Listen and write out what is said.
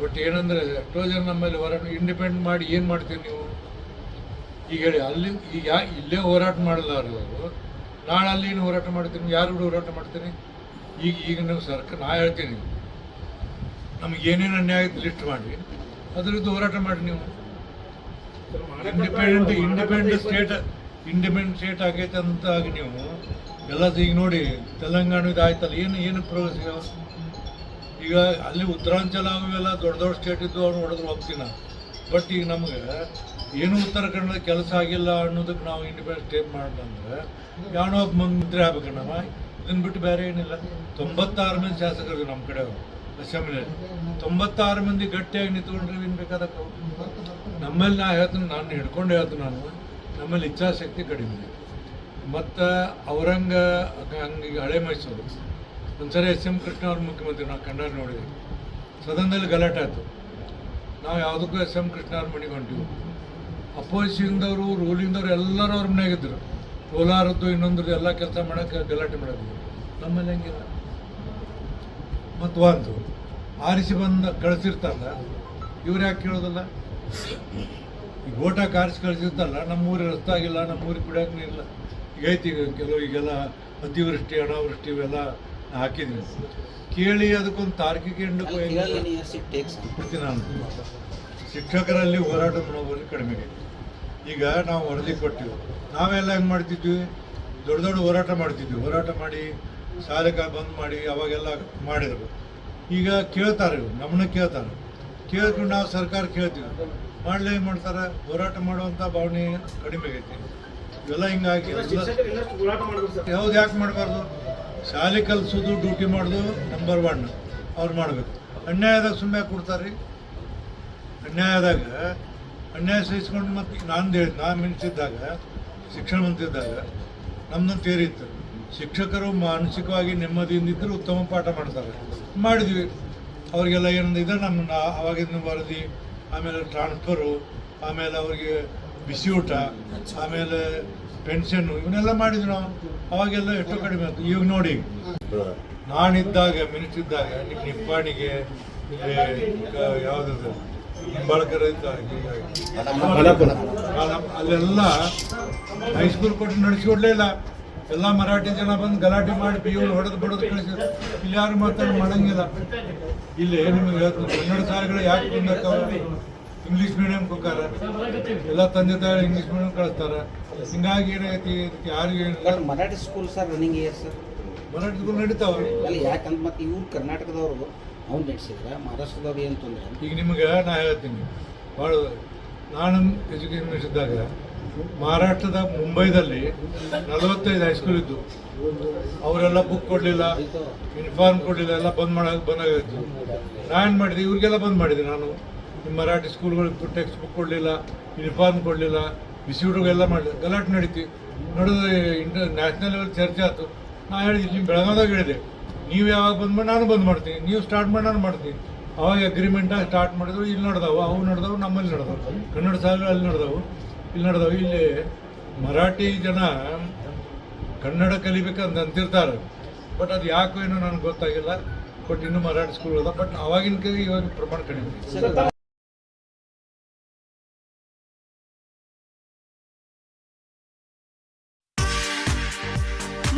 But ಏನಂದರೆ ಎಷ್ಟೋ ಜನ ನಮ್ಮಲ್ಲಿ ಹೋರಾಟ ಇಂಡಿಪೆಂಡೆಂಟ್ ಮಾಡಿ ಏನು ಮಾಡ್ತೀರಿ ನೀವು? ಈಗ ಹೇಳಿ, ಅಲ್ಲಿ, ಈಗ ಇಲ್ಲೇ ಹೋರಾಟ ಮಾಡಲಾರವರು ನಾಳೆ ಅಲ್ಲಿ ಏನು ಹೋರಾಟ ಮಾಡ್ತೀನಿ ಯಾರು ಕೂಡ ಹೋರಾಟ ಮಾಡ್ತೀನಿ ಈಗ ಈಗ ನೀವು ಸರ್ಕಾರ, ನಾ ಹೇಳ್ತೀನಿ. ನಮ್ಗೆ ಏನೇನು ಅನ್ಯಾಯ ಲಿಸ್ಟ್ ಮಾಡಿ ಅದರದ್ದು ಹೋರಾಟ ಮಾಡಿ ನೀವು. Independent independent state independent state ಆಗೈತೆ ಅಂತ ಆಗಿ ನೀವು. ಎಲ್ಲ ಈಗ ನೋಡಿ ತೆಲಂಗಾಣ ಇದು ಆಯ್ತಲ್ಲ, ಏನು ಏನು ಪ್ರೋಗ್ರೆಸ್ ಈಗ ಅಲ್ಲಿ ಉತ್ತರಾಂಚಲ ಅವೆಲ್ಲ ದೊಡ್ಡ ದೊಡ್ಡ ಸ್ಟೇಟ್ ಇದ್ದು ಅವ್ರು ಹೊಡೆದ್ರು ಹೋಗ್ತೀನಿ. ಬಟ್ ಈಗ ನಮ್ಗೆ ಏನು ಉತ್ತರ ಕನ್ನಡ ಕೆಲಸ ಆಗಿಲ್ಲ ಅನ್ನೋದಕ್ಕೆ ನಾವು ಇಂಡಿಪೆಂಡೆಂಟ್ ಸ್ಟೇಟ್ ಮಾಡಿದ್ರೆ ಯಾವನೋ ಒಬ್ಬ ಮಂತ್ರಿ ಆಗ್ಬೇಕು ನಮ್ಮ ಇದನ್ನು ಬಿಟ್ಟು ಬೇರೆ ಏನಿಲ್ಲ. ತೊಂಬತ್ತಾರು ಮಂದಿ ಶಾಸಕರು ನಮ್ಮ ಕಡೆ ಅಸೆಂಬ್ಲಿಯಲ್ಲಿ ತೊಂಬತ್ತಾರು ಮಂದಿ ಗಟ್ಟಿಯಾಗಿ ನಿಂತ್ಕೊಂಡ್ರೆ ಏನು ಬೇಕಾದ ನಮ್ಮಲ್ಲಿ ನಾ ಹೇಳ್ತೀನಿ, ನಾನು ಹಿಡ್ಕೊಂಡು ಹೇಳ್ತೀನಿ ನಾನು. ನಮ್ಮಲ್ಲಿ ಇಚ್ಛಾಶಕ್ತಿ ಕಡಿಮೆ. ಮತ್ತು ಔರಂಗ ಹಂಗೆ ಹಳೆ ಮೈಸೂರು. ಒಂದ್ಸರಿ ಎಸ್ ಎಂ ಕೃಷ್ಣ ಅವ್ರ ಮುಖ್ಯಮಂತ್ರಿ ನಾವು ಕಂಡ ನೋಡಿದ್ವಿ ಸದನದಲ್ಲಿ ಗಲಾಟೆ ಆಯಿತು. ನಾವು ಯಾವುದಕ್ಕೂ ಎಸ್ ಎಂ ಕೃಷ್ಣ ಅವ್ರ ಮನೆಗೆ ಹೊಂಟಿವಿ ಅಪೋಸಿಂಗ್ದವರು ಎಲ್ಲರೂ ಅವ್ರ ಮನೆಯಾಗಿದ್ದರು ಕೋಲಾರದ್ದು ಇನ್ನೊಂದು ಎಲ್ಲ ಕೆಲಸ ಮಾಡೋಕ್ಕೆ ಗಲಾಟೆ ಮಾಡೋದು ನಮ್ಮಲ್ಲಿ ಹಂಗಿಲ್ಲ. ಮತ್ತು ಒಂದು, ಆರಿಸಿ ಬಂದ ಕಳಿಸಿರ್ತಾರಲ್ಲ, ಇವ್ರು ಯಾಕೆ ಕೇಳೋದಿಲ್ಲ? ಈಗ ಓಟ ಆರಿಸಿ ಕಳಿಸಿರ್ತಲ್ಲ ನಮ್ಮೂರಿಗೆ ರಸ್ತೆ ಆಗಿಲ್ಲ ನಮ್ಮೂರಿಗೆ ಕುಡಿಯೋಕೆ ನೀರಿಲ್ಲ. ಈಗ ಐತಿ ಈಗ ಕೆಲವು ಈಗೆಲ್ಲ ಅತಿವೃಷ್ಟಿ, ಅನಾವೃಷ್ಟಿ ಇವೆಲ್ಲ ಹಾಕಿದ್ವಿ ಕೇಳಿ ಅದಕ್ಕೊಂದು ತಾರ್ಕಿಕ ನಾನು ಶಿಕ್ಷಕರಲ್ಲಿ ಹೋರಾಟ ಮನೋಬಲ ಕಡಿಮೆ. ಆಗೈತೆ ಈಗ ನಾವು ವರದಿ ಕೊಟ್ಟಿವಿ. ನಾವೆಲ್ಲ ಹೆಂಗೆ ಮಾಡ್ತಿದ್ವಿ? ದೊಡ್ಡ ದೊಡ್ಡ ಹೋರಾಟ ಮಾಡ್ತಿದ್ವಿ. ಹೋರಾಟ ಮಾಡಿ ಸಾಲಕ ಕ ಬಂದ್ ಮಾಡಿ ಅವಾಗೆಲ್ಲ ಮಾಡಿದ್ರು. ಈಗ ಕೇಳ್ತಾರೆ ಇವ್ರು, ನಮ್ಮನ್ನ ಕೇಳ್ತಾರೆ. ಕೇಳ್ಕೊಂಡು ನಾವು ಸರ್ಕಾರ ಕೇಳ್ತೀವಿ. ಮಾಡಲೇ ಏನು ಮಾಡ್ತಾರೆ? ಹೋರಾಟ ಮಾಡುವಂಥ ಭಾವನೆ ಕಡಿಮೆ ಆಗೈತಿ. ಇವೆಲ್ಲ ಹಿಂಗಾಗಿ ಎಲ್ಲ ಯಾವ್ದು ಯಾಕೆ ಮಾಡಬಾರ್ದು? ಶಾಲೆ ಕಲಿಸೋದು ಡ್ಯೂಟಿ ಮಾಡೋದು ನಂಬರ್ ಒನ್ ಅವ್ರು ಮಾಡಬೇಕು. ಅನ್ಯಾಯದಾಗ ಸುಮ್ಮನೆ ಕೊಡ್ತಾರೆ? ಅನ್ಯಾಯದಾಗ, ಅನ್ಯಾಯ ಸಹಿಸ್ಕೊಂಡು ಮತ್ತೆ ನಾನು ಹೇಳಿ ನಾನು ಮಿನಿಸಿದ್ದಾಗ ಶಿಕ್ಷಣ ಮಂತ್ರಿ ಇದ್ದಾಗ ತೇರಿತ್ತು ಶಿಕ್ಷಕರು ಮಾನಸಿಕವಾಗಿ ನೆಮ್ಮದಿಯಿಂದ ಇದ್ದರೂ ಉತ್ತಮ ಪಾಠ ಮಾಡ್ತಾರೆ. ಮಾಡಿದ್ವಿ. ಅವರಿಗೆಲ್ಲ ಏನಂದ ಇದೆ ನಮ್ಮ ನಾ- ಅವಾಗಿನ ವರದಿ ಆಮೇಲೆ ಟ್ರಾನ್ಸ್ಫರು ಆಮೇಲೆ ಅವರಿಗೆ ಬಿಸಿ ಊಟ, ಆಮೇಲೆ ಪೆನ್ಷನ್ನು ಇವನ್ನೆಲ್ಲ ಮಾಡಿದ್ರು ನಾವು. ಅವಾಗೆಲ್ಲ ಎಷ್ಟು ಕಡಿಮೆ ಆಯ್ತು. ಈಗ ನೋಡಿ. ನಾನಿದ್ದಾಗ ಮಿನಿಸ್ಟರ್ ಇದ್ದಾಗ ನಿಮ್ಮ ನಿಪ್ಪಾಣಿಗೆ ಯಾವ್ದು ನಿಂಬಾಳ್ಕರ್ ಅಲ್ಲೆಲ್ಲ ಹೈಸ್ಕೂಲ್ ಕೊಟ್ಟು ನಡೆಸಿಕೊಡ್ಲೇ ಇಲ್ಲ. ಎಲ್ಲ ಮರಾಠಿ ಜನ ಬಂದು ಗಲಾಟೆ ಮಾಡಿ ಬಿಯ್ಯೋರು ಹೊಡೆದು ಬಡದು ಕಳಿಸಿದ್ರು ಇಲ್ಲಿ ಯಾರು ಮಾತಾಡಿ ಮಾಡಂಗಿಲ್ಲ. ಇಲ್ಲಿ ನಿಮಗೆ ಕನ್ನಡ ಶಾಲೆಗಳು ಯಾಕೆ ಬಂದಾಕವ ಇಂಗ್ಲೀಷ್ ಮೀಡಿಯಂ ಹೋಗಾರ ಎಲ್ಲ ತಂದೆ ತಾಯಿ ಇಂಗ್ಲೀಷ್ ಮೀಡಿಯಂ ಕಳಿಸ್ತಾರೆ. ಹಿಂಗಾಗಿ ಏನಾಗೈತಿ ಇದಕ್ಕೆ ಯಾರಿಗೂ but Marathi school sir running year sir Marathi school ನಡೀತಾವ. ಅಲ್ಲಿ ಯಾಕಂತ ಮತ್ತೆ ಇವ್ರು ಕರ್ನಾಟಕದವರು ಅವ್ನು ನಡೆಸಿದ್ರೆ ಮಹಾರಾಷ್ಟ್ರದವ್ರು ಏನು ತೊಂದರೆ? ಈಗ ನಿಮಗೆ ನಾ ಹೇಳ್ತೀನಿ. ಭಾಳ ನಾನು ಎಜುಕೇಷನ್ ಇದ್ದಾಗ ಮಹಾರಾಷ್ಟ್ರದ ಮುಂಬೈದಲ್ಲಿ ನಲವತ್ತೈದು ಹೈಸ್ಕೂಲ್ ಇದ್ದು. ಅವರೆಲ್ಲ ಬುಕ್ ಕೊಡಲಿಲ್ಲ ಯೂನಿಫಾರ್ಮ್ ಕೊಡಲಿಲ್ಲ ಎಲ್ಲ ಬಂದ್ ಮಾಡೋಕೆ ಬಂದಾಗಿತ್ತು ನಾನು ಮಾಡಿದೆ ಇವ್ರಿಗೆಲ್ಲ ಬಂದ್ ಮಾಡಿದೆ ನಾನು. ಮರಾಠಿ ಸ್ಕೂಲ್ಗಳಿಗೆ ಟೆಕ್ಸ್ಟ್ ಬುಕ್ ಕೊಡಲಿಲ್ಲ ಯೂನಿಫಾರ್ಮ್ ಕೊಡಲಿಲ್ಲ ಬಿಸಿ ಹುಡುಗೆಲ್ಲ ಮಾಡಲಿಲ್ಲ. ಗಲಾಟೆ ನಡೀತಿ. ನಡೆದು ಇಂಟರ್ ನ್ಯಾಷನಲ್ ಲೆವೆಲ್ ಚರ್ಚೆ ಆಯಿತು. ನಾನು ಹೇಳಿದೆ ನಿಮ್ಮ ಬೆಳಗಾವ್ದಾಗ ಹೇಳಿದೆ. ನೀವು ಯಾವಾಗ ಬಂದ್ ಮಾಡಿ, ನಾನು ಬಂದ್ ಮಾಡ್ತೀನಿ. ನೀವು ಸ್ಟಾರ್ಟ್ ಮಾಡಿ, ನಾನು ಮಾಡ್ತೀನಿ. ಅವಾಗ ಅಗ್ರಿಮೆಂಟ ಸ್ಟಾರ್ಟ್ ಮಾಡಿದ್ರು, ಇಲ್ಲಿ ನಡೆದವು. ಅವು ನಡೆದವು, ನಮ್ಮಲ್ಲಿ ನಡೆದವು. ಕನ್ನಡ ಸಾಗರ ಅಲ್ಲಿ ನಡೆದವು. ಇಲ್ಲಿ ನಡೆದವು. ಇಲ್ಲಿ ಮರಾಠಿ ಜನ ಕನ್ನಡ ಕಲಿಬೇಕಂತ ಅಂತಿರ್ತಾರೆ. ಬಟ್ ಅದು ಯಾಕೋ ಏನೋ ನನಗೆ ಗೊತ್ತಾಗಿಲ್ಲ. ಬಟ್ ಇನ್ನೂ ಮರಾಠಿ ಸ್ಕೂಲ್ ಅದ. ಬಟ್ ಅವಾಗಿನ ಕೈ ಇವಾಗ ಪ್ರಮಾಣ ಕಡಿಮೆ.